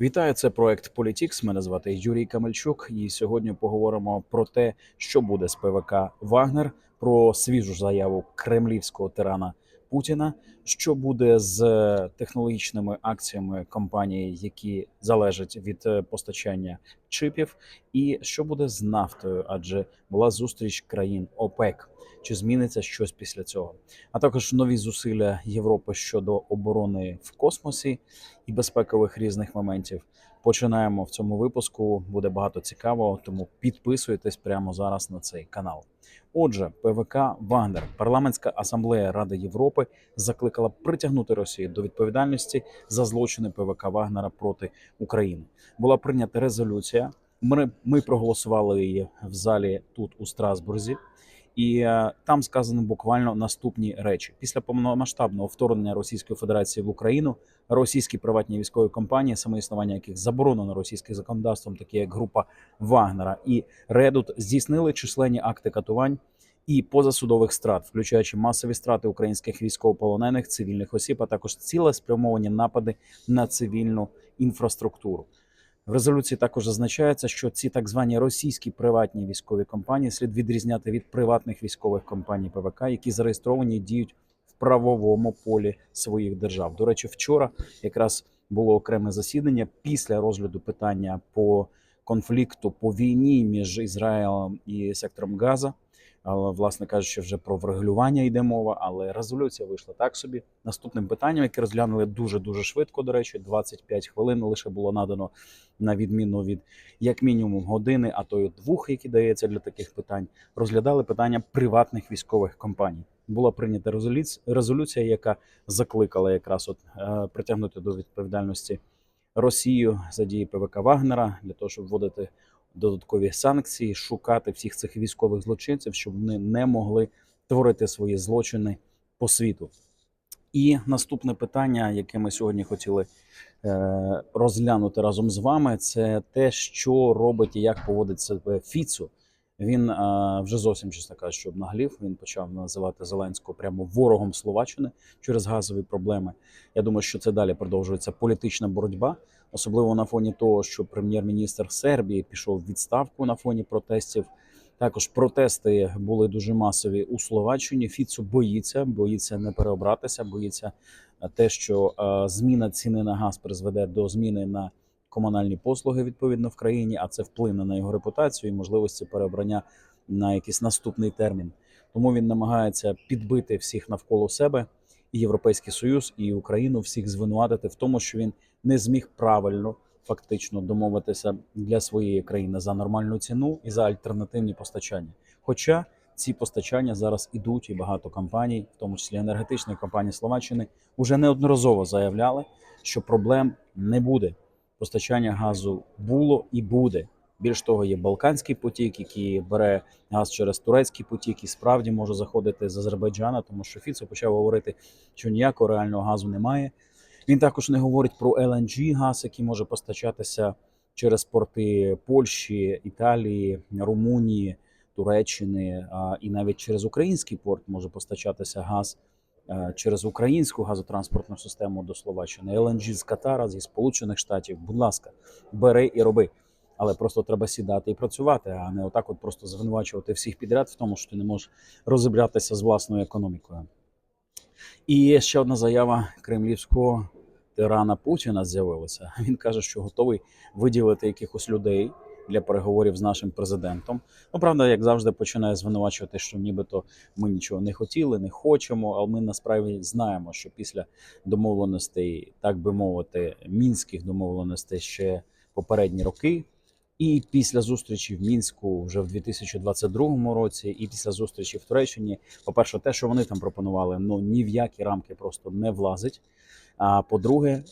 Вітаю, це проект Політікс. Мене звати Юрій Камельчук. І сьогодні поговоримо про те, що буде з ПВК Вагнер, про свіжу заяву кремлівського тирана Путіна, що буде з технологічними акціями компаній, які залежать від е, постачання чипів, і що буде з нафтою, адже була зустріч країн ОПЕК. Чи зміниться щось після цього? А також нові зусилля Європи щодо оборони в космосі і безпекових різних моментів. Починаємо в цьому випуску. Буде багато цікавого, тому підписуйтесь прямо зараз на цей канал. Отже, ПВК Вагнер, парламентська асамблея Ради Європи, закликала притягнути Росію до відповідальності за злочини ПВК Вагнера проти України. Була прийнята резолюція. Ми, ми проголосували її в залі тут у Страсбурзі. І е, там сказано буквально наступні речі: після повномасштабного вторгнення Російської Федерації в Україну російські приватні військові компанії, саме існування яких заборонено російським законодавством, такі як група Вагнера і Редут, здійснили численні акти катувань і позасудових страт, включаючи масові страти українських військовополонених, цивільних осіб, а також цілеспрямовані напади на цивільну інфраструктуру. В резолюції також зазначається, що ці так звані російські приватні військові компанії слід відрізняти від приватних військових компаній ПВК, які зареєстровані і діють в правовому полі своїх держав. До речі, вчора якраз було окреме засідання після розгляду питання по конфлікту по війні між Ізраїлем і сектором Газа. Власне кажучи, вже про врегулювання йде мова, але резолюція вийшла так собі. Наступним питанням, яке розглянули дуже дуже швидко. До речі, 25 хвилин лише було надано на відміну від як мінімум години, а то й двох, які дається для таких питань. Розглядали питання приватних військових компаній. Була прийнята резолюція, яка закликала якраз от е, притягнути до відповідальності Росію за дії ПВК Вагнера для того, щоб вводити додаткові санкції, шукати всіх цих військових злочинців, щоб вони не могли творити свої злочини по світу. І наступне питання, яке ми сьогодні хотіли е, розглянути разом з вами, це те, що робить і як поводить себе Фіцу. Він е, вже зовсім чесно кажучи, обнаглів. Він почав називати Зеленського прямо ворогом Словаччини через газові проблеми. Я думаю, що це далі продовжується політична боротьба, особливо на фоні того, що прем'єр-міністр Сербії пішов в відставку на фоні протестів. Також протести були дуже масові у Словаччині. Фіцу боїться, боїться не переобратися, боїться е, те, що е, зміна ціни на газ призведе до зміни на комунальні послуги відповідно в країні, а це вплине на його репутацію і можливості переобрання на якийсь наступний термін. Тому він намагається підбити всіх навколо себе, і Європейський Союз, і Україну, всіх звинуватити в тому, що він не зміг правильно фактично домовитися для своєї країни за нормальну ціну і за альтернативні постачання. Хоча ці постачання зараз ідуть, і багато компаній, в тому числі енергетичні компанії Словаччини, вже неодноразово заявляли, що проблем не буде. Постачання газу було і буде. Більш того, є Балканський потік, який бере газ через турецький потік, і справді може заходити з Азербайджана, тому що Фіцо почав говорити, що ніякого реального газу немає. Він також не говорить про LNG газ, який може постачатися через порти Польщі, Італії, Румунії, Туреччини, і навіть через український порт може постачатися газ е, через українську газотранспортну систему до Словаччини. LNG з Катара, зі Сполучених Штатів. Будь ласка, бери і роби. Але просто треба сідати і працювати, а не отак, от просто звинувачувати всіх підряд в тому, що ти не можеш розібратися з власною економікою. І є ще одна заява кремлівського тирана Путіна з'явилася. Він каже, що готовий виділити якихось людей для переговорів з нашим президентом. Ну, правда, як завжди, починає звинувачувати, що нібито ми нічого не хотіли, не хочемо. Але ми насправді знаємо, що після домовленостей, так би мовити, мінських домовленостей ще попередні роки. І після зустрічі в мінську вже в 2022 році, і після зустрічі в Туреччині, по-перше, те, що вони там пропонували, ну ні в які рамки просто не влазить. А по-друге, е,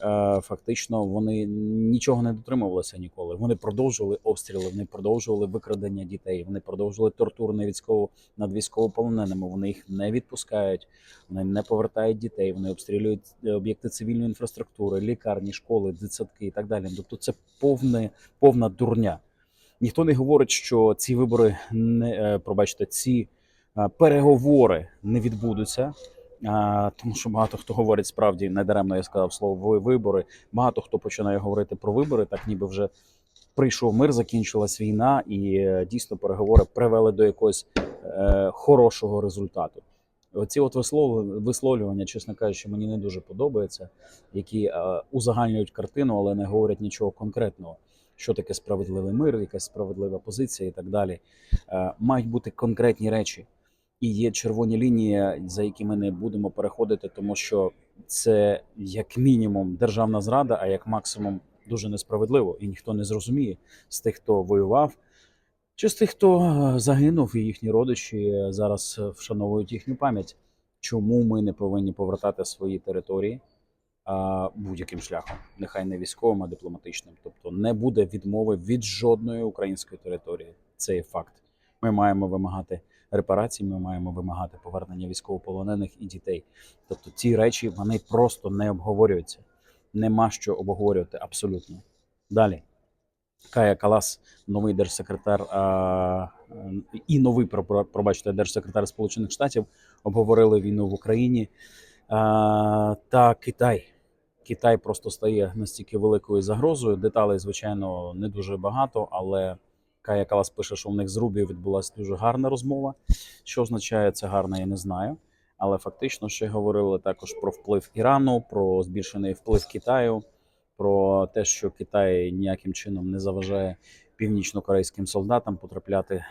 фактично вони нічого не дотримувалися ніколи. Вони продовжували обстріли, вони продовжували викрадення дітей, вони продовжували тортур на військово над військовополоненими. Вони їх не відпускають, вони не повертають дітей. Вони обстрілюють е, об'єкти цивільної інфраструктури, лікарні, школи, дитсадки і так далі. Тобто, це повне повна дурня. Ніхто не говорить, що ці вибори не е, пробачте, ці переговори не відбудуться. Тому що багато хто говорить справді недаремно я сказав слово вибори. Багато хто починає говорити про вибори, так ніби вже прийшов мир, закінчилась війна, і е, дійсно переговори привели до якогось е, хорошого результату. Оці от вислов- висловлювання, чесно кажучи, мені не дуже подобаються, які е, узагальнюють картину, але не говорять нічого конкретного. Що таке справедливий мир, якась справедлива позиція і так далі. Е, мають бути конкретні речі. І є червоні лінії, за які ми не будемо переходити, тому що це як мінімум державна зрада, а як максимум дуже несправедливо, і ніхто не зрозуміє з тих, хто воював, чи з тих, хто е, загинув, і їхні родичі зараз вшановують їхню пам'ять. Чому ми не повинні повертати свої території будь-яким шляхом, нехай не військовим, а дипломатичним. Тобто не буде відмови від жодної української території. Це є факт. Ми маємо вимагати репарацій, ми маємо вимагати повернення військовополонених і дітей. Тобто ці речі вони просто не обговорюються. Нема що обговорювати абсолютно. Далі. Кая Калас, новий держсекретар а, і новий про- про- пробачте, держсекретар Сполучених Штатів обговорили війну в Україні а, та Китай. Китай просто стає настільки великою загрозою. Деталей, звичайно, не дуже багато, але Кая Калас пише, що в них з Рубіо відбулася дуже гарна розмова. Що означає це гарно, я не знаю. Але фактично ще говорили також про вплив Ірану, про збільшений вплив Китаю, про те, що Китай ніяким чином не заважає північно-корейським солдатам потрапляти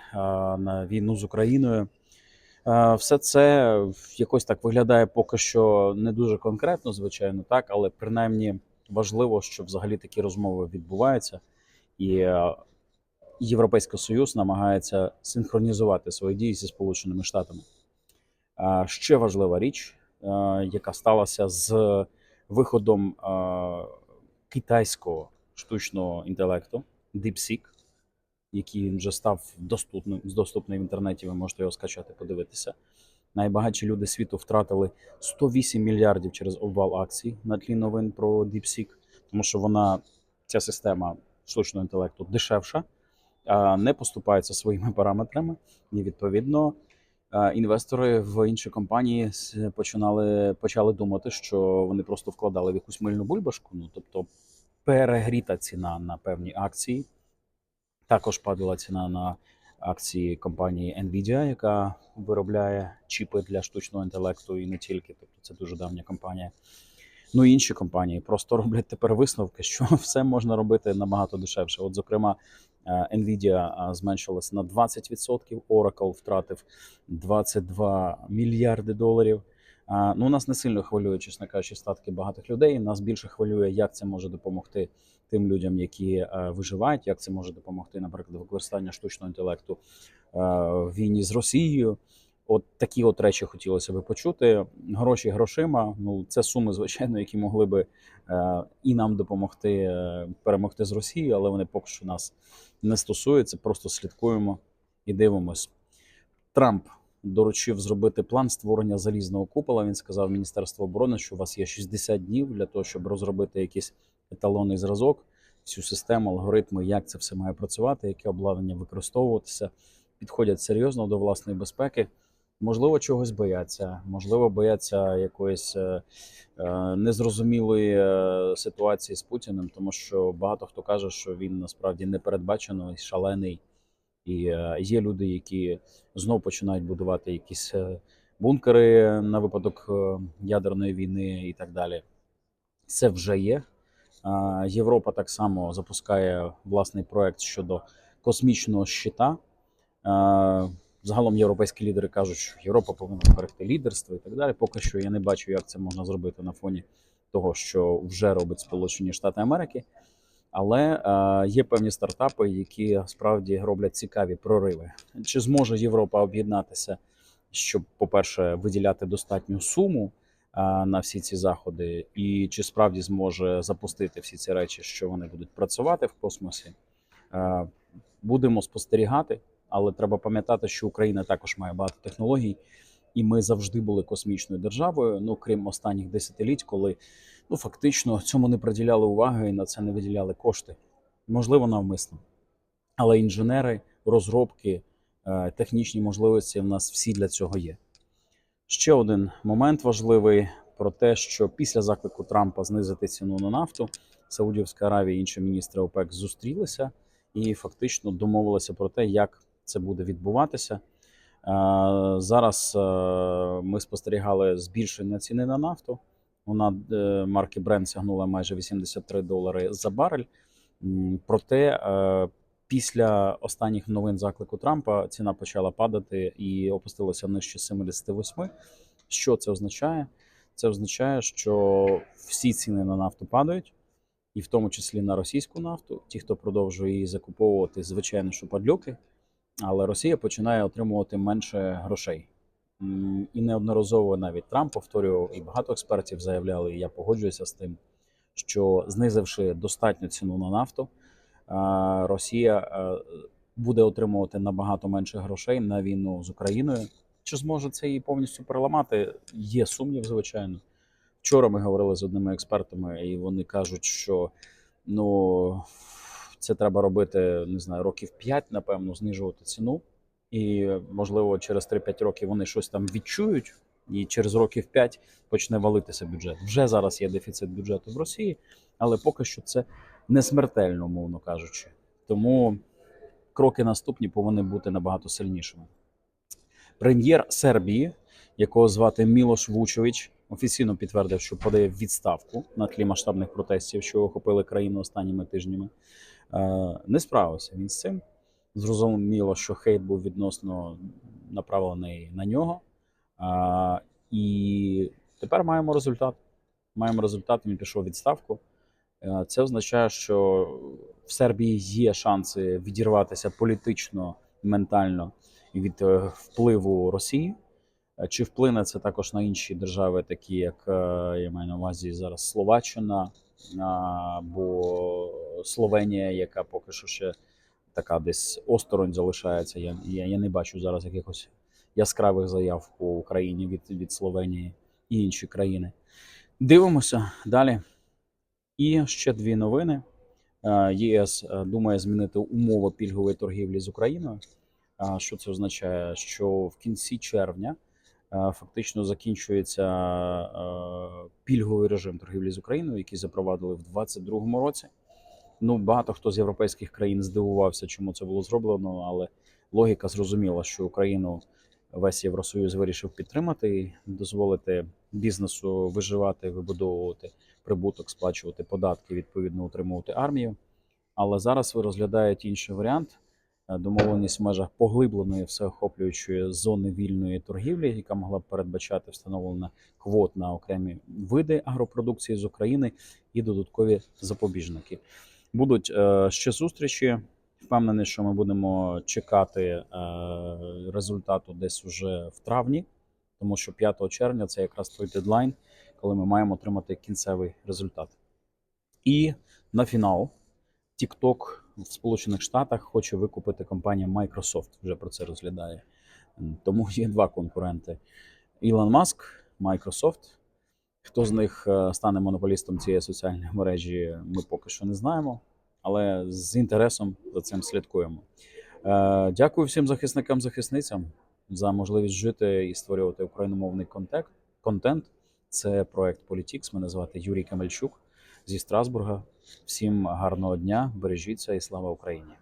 на війну з Україною. Все це якось так виглядає поки що не дуже конкретно, звичайно, так, але принаймні важливо, що взагалі такі розмови відбуваються, і Європейський Союз намагається синхронізувати свої дії зі Сполученими Штатами. Ще важлива річ, е, яка сталася з виходом е, китайського штучного інтелекту DeepSeek, який вже став доступним, доступний в інтернеті. Ви можете його скачати, подивитися. Найбагатші люди світу втратили 108 мільярдів через обвал акцій на тлі новин про DeepSeek, тому що вона, ця система штучного інтелекту, дешевша, не поступається своїми параметрами, і відповідно. Інвестори в інші компанії починали почали думати, що вони просто вкладали в якусь мильну бульбашку. Ну тобто перегріта ціна на певні акції. Також падала ціна на акції компанії Nvidia, яка виробляє чіпи для штучного інтелекту і не тільки. Тобто це дуже давня компанія. Ну і інші компанії просто роблять тепер висновки, що все можна робити набагато дешевше. От, зокрема, Nvidia е, зменшилась на 20%, Oracle втратив 22 мільярди доларів. Ну, нас не сильно хвилює, чесно кажучи, статки багатих людей. Нас більше хвилює, як це може допомогти тим людям, які е, виживають, як це може допомогти, наприклад, використання штучного інтелекту е, в війні з Росією. От такі от речі хотілося би почути. Гроші грошима. Ну це суми, звичайно, які могли би е, і нам допомогти е, перемогти з Росією, але вони поки що нас не стосуються. Просто слідкуємо і дивимось. Трамп доручив зробити план створення залізного купола. Він сказав Міністерству оборони, що у вас є 60 днів для того, щоб розробити якийсь еталонний зразок, всю систему, алгоритми, як це все має працювати, яке обладнання використовуватися. Підходять серйозно до власної безпеки. Можливо, чогось бояться, можливо, бояться якоїсь е, е, незрозумілої е, ситуації з Путіним, тому що багато хто каже, що він насправді непередбачений, шалений. І е, є люди, які знов починають будувати якісь е, бункери на випадок е, ядерної війни і так далі. Це вже є. А, Європа так само запускає власний проект щодо космічного щита. А, Загалом європейські лідери кажуть, що Європа повинна зберегти лідерство і так далі. Поки що я не бачу, як це можна зробити на фоні того, що вже робить Сполучені Штати Америки. Але е, є певні стартапи, які справді роблять цікаві прориви. Чи зможе Європа об'єднатися, щоб, по-перше, виділяти достатню суму е, на всі ці заходи, і чи справді зможе запустити всі ці речі, що вони будуть працювати в космосі? Е, будемо спостерігати, але треба пам'ятати, що Україна також має багато технологій, і ми завжди були космічною державою. Ну крім останніх десятиліть, коли ну фактично цьому не приділяли уваги і на це не виділяли кошти. Можливо, навмисно. Але інженери, розробки, е, технічні можливості в нас всі для цього є. Ще один момент важливий про те, що після заклику Трампа знизити ціну на нафту, Саудівська Аравія і інші міністри ОПЕК зустрілися і фактично домовилися про те, як це буде відбуватися. Е, Зараз е, ми спостерігали збільшення ціни на нафту. Вона е, марки Brent сягнула майже 83 долари за барель. Проте після останніх новин заклику Трампа ціна почала падати і опустилася нижче 78. Що це означає? Це означає, що всі ціни на нафту падають, і в тому числі на російську нафту. Ті, хто продовжує її закуповувати, звичайно, що падлюки, але Росія починає отримувати менше грошей. І неодноразово навіть Трамп повторював, і багато експертів заявляли, і я погоджуюся з тим, що знизивши достатню ціну на нафту, Росія е, буде отримувати набагато менше грошей на війну з Україною. Чи зможе це її повністю переламати? Є сумнів, звичайно. Вчора ми говорили з одними експертами, і вони кажуть, що ну це треба робити не знаю, років 5, напевно, знижувати ціну. І можливо, через 3-5 років вони щось там відчують, і через років 5 почне валитися бюджет. Вже зараз є дефіцит бюджету в Росії, але поки що це не смертельно, умовно кажучи. Тому кроки наступні повинні бути набагато сильнішими. Прем'єр Сербії, якого звати Мілош Вучович, офіційно підтвердив, що подає відставку на тлі масштабних протестів, що охопили країну останніми тижнями. Е, Не справився він з цим. Зрозуміло, що хейт був відносно направлений на нього. А, І тепер маємо результат. Маємо результат. Він пішов відставку. Е, Це означає, що в Сербії є шанси відірватися політично, ментально від е, впливу Росії. Е, Чи вплине це також на інші держави, такі як е, я маю на увазі зараз Словаччина або Словенія, яка поки що ще така десь осторонь залишається. Я, я, я не бачу зараз якихось яскравих заяв по Україні від, від Словенії і інші країни. Дивимося далі. І ще дві новини. Е, ЄС е, думає змінити умови пільгової торгівлі з Україною. А Що це означає? Що в кінці червня е, фактично закінчується е, пільговий режим торгівлі з Україною, який запровадили в 2022 році. Ну, багато хто з європейських країн здивувався, чому це було зроблено, але логіка зрозуміла, що Україну весь Євросоюз вирішив підтримати і дозволити бізнесу виживати, вибудовувати прибуток, сплачувати податки, відповідно утримувати армію. Але зараз ви розглядають інший варіант е, домовленість в межах поглибленої всеохоплюючої зони вільної торгівлі, яка могла б передбачати встановлення квот на окремі види агропродукції з України і додаткові запобіжники. Будуть е, ще зустрічі. Впевнений, що ми будемо чекати е, результату десь уже в травні, тому що 5 червня це якраз той дедлайн, коли ми маємо отримати кінцевий результат. І на фінал TikTok в Сполучених Штатах хоче викупити компанія Microsoft. Вже про це розглядає. Тому є два конкуренти: Ілон Маск, Microsoft. Хто з них е, стане монополістом цієї соціальної мережі, ми поки що не знаємо, але з інтересом за цим слідкуємо. Е, Дякую всім захисникам захисницям за можливість жити і створювати україномовний контент. контент. Це проект Політікс. Мене звати Юрій Камельчук зі Страсбурга. Всім гарного дня, бережіться і слава Україні!